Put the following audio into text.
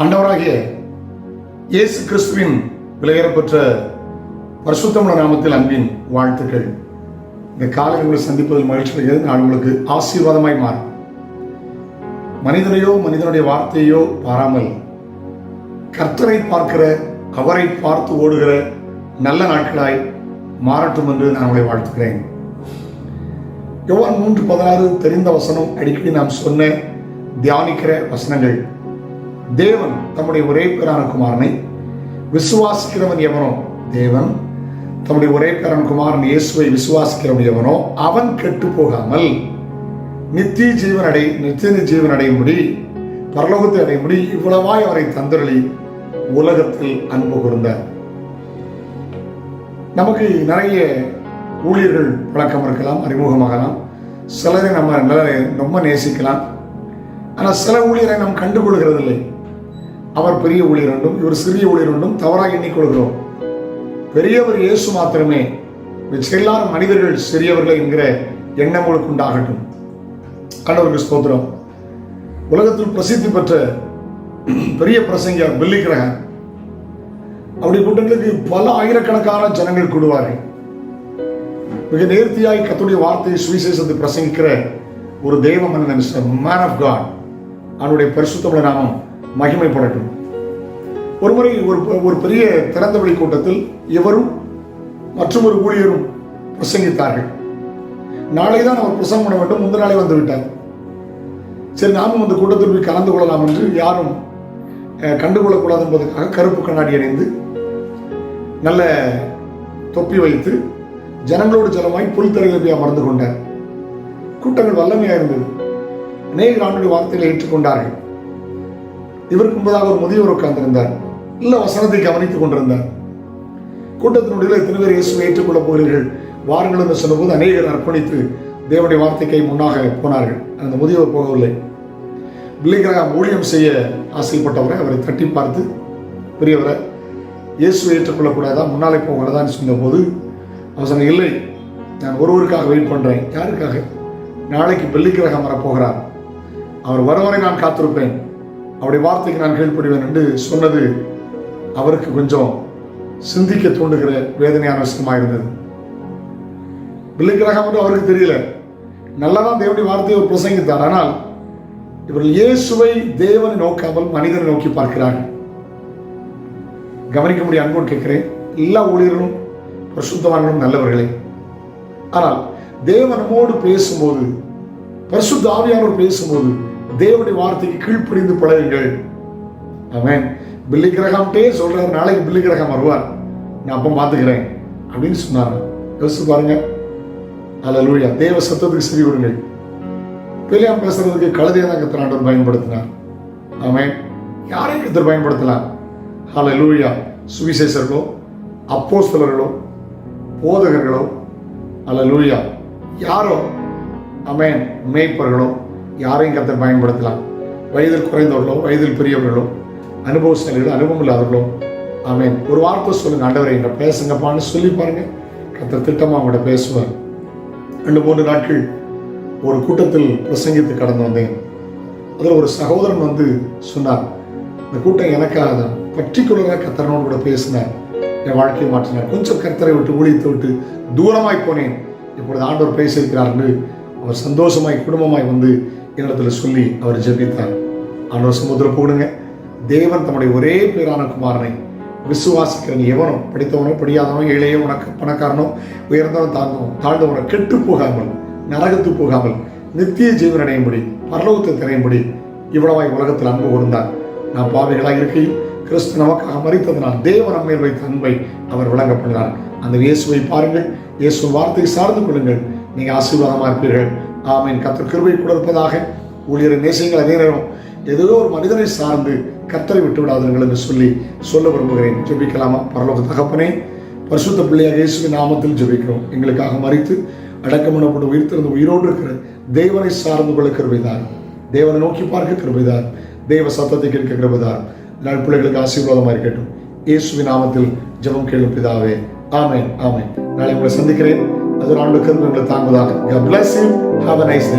ஆண்டவராகிய இயேசு கிறிஸ்துவின் விலையேறப்பெற்ற பரிசுத்தமிழ நாமத்தில் அன்பின் வாழ்த்துக்கள். இந்த காலை உங்களை சந்திப்பதில் மகிழ்ச்சி அடைகிறது நான் உங்களுக்கு ஆசீர்வாதமாய் மாறும். மனிதனையோ மனிதனுடைய வார்த்தையோ பாராமல் கர்த்தரை பார்க்கிற அவரை பார்த்து ஓடுகிற நல்ல நாட்களாய் மாறட்டும் என்று நான் உங்களை வாழ்த்துக்கிறேன் யோவான் மூன்று பதினாறு தெரிந்த வசனம் அடிக்கடி நாம் சொன்ன தியானிக்கிற வசனங்கள். தேவன் தம்முடைய ஒரே பேரான குமாரனை விசுவாசிக்கிறவன் எவனோ? தேவன். தம்முடைய ஒரே பேரன் குமாரன் இயேசுவை விசுவாசிக்கிறவன் எவனோ? அவன் கெட்டு போகாமல் நித்திய ஜீவன் அடை நித்திய ஜீவன் அடையும்படி பரலோகத்தை அடையும்படி இவ்வளவாய் அவரை தந்தரளி உலகத்தில் அன்பு கூர்ந்தார் நமக்கு நிறைய ஊழியர்கள் பழக்கம் இருக்கலாம் அறிமுகமாகலாம். சிலரை நம்ம நல்ல ரொம்ப நேசிக்கலாம். ஆனால் சில ஊழியரை நாம் கண்டுகொள்கிறதில்லை. அவர் பெரிய ஊழியர் என்றும் இவர் சிறிய ஊழியர் என்றும் தவறாக எண்ணிக்கொள்கிறோம். பெரியவர் இயேசு மாத்திரமே எல்லாரும் மனிதர்கள் சிறியவர்கள் என்கிற எண்ணம் உங்களுக்கு உண்டாகட்டும். கண்டவருக்கு ஸ்தோத்திரம். உலகத்தில் பிரசித்தி பெற்ற பெரிய பிரசங்கர் பில்லி கிரகம் அப்படி கூட்டங்களுக்கு பல ஆயிரக்கணக்கான ஜனங்கள் கூடுவார்கள். மிக நேர்த்தியாய் கத்துடைய வார்த்தையை சுவிசேஷத்தை பிரசங்கிக்கிற ஒரு தெய்வ மனிதன் மேன் ஆஃப் காட் அவனுடைய பரிசுத்தமிழ நாமம். மகிமைப்படட்டும். ஒரு முறை ஒரு ஒரு பெரிய திறந்தவெளி கூட்டத்தில் இவரும் மற்றும் ஒரு ஊழியரும் பிரசங்கித்தார்கள். நாளை தான் அவர் பிரசங்கம் பண்ண வேண்டும் முந்த நாளே வந்து விட்டார். சரி நாமும் அந்த கூட்டத்தில் போய் கலந்து கொள்ளலாம் என்று யாரும் கண்டுகொள்ளக்கூடாது என்பதற்காக கருப்பு கண்ணாடி அணிந்து நல்ல தொப்பி வைத்து ஜனங்களோடு ஜலமாய் புல்தரையில் போய் அமர்ந்து கொண்டார். கூட்டங்கள் வல்லமையாக இருந்தது. அநேக ஆண்டுடைய வார்த்தைகளை ஏற்றுக்கொண்டார்கள். இவருக்கு முன்பதாக ஒரு முதியவர் உட்கார்ந்திருந்தார். நல்ல வசனத்தை கவனித்துக் கொண்டிருந்தார். கூட்டத்தினுடைய எத்தனை பேர் இயேசுவை ஏற்றுக்கொள்ளப் போகிறீர்கள்? வாருங்கள் என்று சொன்னபோது அநேகர் அர்ப்பணித்து தேவனுடைய வார்த்தைக்கை முன்னாக போனார்கள். அந்த முதியவர் போகவில்லை. பிள்ளைகளாக ஊழியம் செய்ய ஆசைப்பட்டவரை அவரை தட்டி பார்த்து பெரியவரை இயேசுவை ஏற்றுக்கொள்ளக்கூடாதா? முன்னாலே போகிறதான்னு சொன்னபோது அவர் சொன்ன இல்லை. நான் ஒருவருக்காக வெயிட் பண்ணுறேன் யாருக்காக? நாளைக்கு வெள்ளிக்கிரகம் வரப்போகிறார் அவர் வருவரை நான் காத்திருப்பேன். அவருடைய வார்த்தைக்கு நான் கீழ்ப்படுவேன் என்று சொன்னது அவருக்கு கொஞ்சம் சிந்திக்க தூண்டுகிற வேதனையான விஷயமா இருந்தது. வெள்ளிக்கிரகம் என்று அவருக்கு தெரியல. நல்லதான் தேவனுடைய வார்த்தையை அவர் பிரசங்கித்தார். ஆனால் இவர்கள் இயேசுவை தேவனை நோக்காமல் மனிதனை நோக்கி பார்க்கிறார்கள். கவனிக்க முடிய அன்போடு கேட்கிறேன். எல்லா ஊழியர்களும் பரிசுத்தவான்களும் நல்லவர்களே. ஆனால் தேவனமோடு பேசும்போது பரிசுத்த ஆவியானவர் பேசும்போது தேவனுடைய வார்த்தைக்கு கீழ்ப்படிந்து பழகுங்கள். அவன் பில்லி கிரகம்ட்டே சொல்றாரு நாளைக்கு பில்லி கிரகம் வருவார். நான் அப்போ பார்த்துக்கிறேன் அப்படின்னு சொன்னார். யோசிச்சு பாருங்க. அல்ல லூயா தேவ சத்தத்துக்கு சரி விடுங்கள் பிள்ளையாம் பேசுறதுக்கு கழுதையை தான் கத்திராண்டவர் பயன்படுத்தினார். அவன் யாரையும் கத்தர் பயன்படுத்தலாம். அல்ல லூயா சுவிசேஷர்களோ அப்போஸ்தலர்களோ போதகர்களோ அல்ல லூயா யாரோ அமேன் மேய்ப்பர்களோ யாரையும் கத்தர் பயன்படுத்தலாம். வயதில் குறைந்தவர்களோ வயதில் பெரியவர்களோ அனுபவசாலிகளோ அனுபவம் இல்லாதவர்களோ ஆமேன். ஒரு வார்த்தை சொல்லுங்க ஆண்டவரை என்ன பேசுங்கப்பான்னு சொல்லி பாருங்க. கத்தர் திட்டமா அவங்கள்ட்ட பேசுவார். ரெண்டு மூன்று நாட்கள் ஒரு கூட்டத்தில் பிரசங்கித்து கடந்து வந்தேன். அதில் ஒரு சகோதரன் வந்து சொன்னார் இந்த கூட்டம் எனக்காக தான் பர்டிகுலராக கத்தரனோடு கூட பேசினார். என் வாழ்க்கையை மாற்றினார். கொஞ்சம் கர்த்தரை விட்டு ஊழியத்தை விட்டு தூரமாய் போனேன். இப்பொழுது ஆண்டவர் பேசியிருக்கிறார் என்று அவர் சந்தோஷமாய் குடும்பமாய் வந்து என்னிடத்தில் சொல்லி அவர் ஜெபித்தார். ஆனால் சமுத்திர போடுங்க. தேவன் தம்முடைய ஒரே பேரான குமாரனை விசுவாசிக்கிறவன் எவனோ படித்தவனோ படியாதவனோ ஏழையோ உனக்கு பணக்காரனோ உயர்ந்தவன் தாழ்ந்தவன் தாழ்ந்தவனை கெட்டு போகாமல் நரகத்து போகாமல் நித்திய ஜீவன் அடையும்படி பரலோகத்தை திரையும்படி இவ்வளவாய் உலகத்தில் அன்பு கூர்ந்தார் நான் பாவைகளாக இருக்கையில் கிறிஸ்து நமக்காக மறித்ததனால் தேவன் நம்மேல் வைத்த அன்பை அவர் விளங்கப்படுகிறார் அந்த இயேசுவை பாருங்கள். இயேசு வார்த்தையை சார்ந்து கொள்ளுங்கள். நீங்கள் ஆசீர்வாதமாக இருப்பீர்கள். ஆமீன். கத்தர் கிருபை கொடுப்பதாக ஊழியரை நேசியங்கள் அதே நேரம் ஏதோ ஒரு மனிதனை சார்ந்து கத்தரை விட்டு விடாதீர்கள் என்று சொல்லி சொல்ல விரும்புகிறேன். ஜெபிக்கலாமா? பரலோக தகப்பனே பரிசுத்த பிள்ளையாக இயேசுவின் நாமத்தில் ஜெபிக்கிறோம். எங்களுக்காக மறித்து அடக்கமனப்பட்டு உயிர்த்திருந்த உயிரோடு இருக்கிற தேவனை சார்ந்து கொள்ள கிருபைதார். தேவனை நோக்கி பார்க்க கிருபைதார். தேவ சத்தத்தை கேட்க கிருபைதார். நாள் பிள்ளைகளுக்கு ஆசீர்வாதமாக இருக்கட்டும். இயேசுவின் நாமத்தில் ஜெபம் கேளும் பிதாவே. ஆமேன் ஆமென். நாளை உங்களை சந்திக்கிறேன். அது ஒரு ஆண்டு கருத்து உங்களை தாங்குவதாக God bless you. Have a nice day.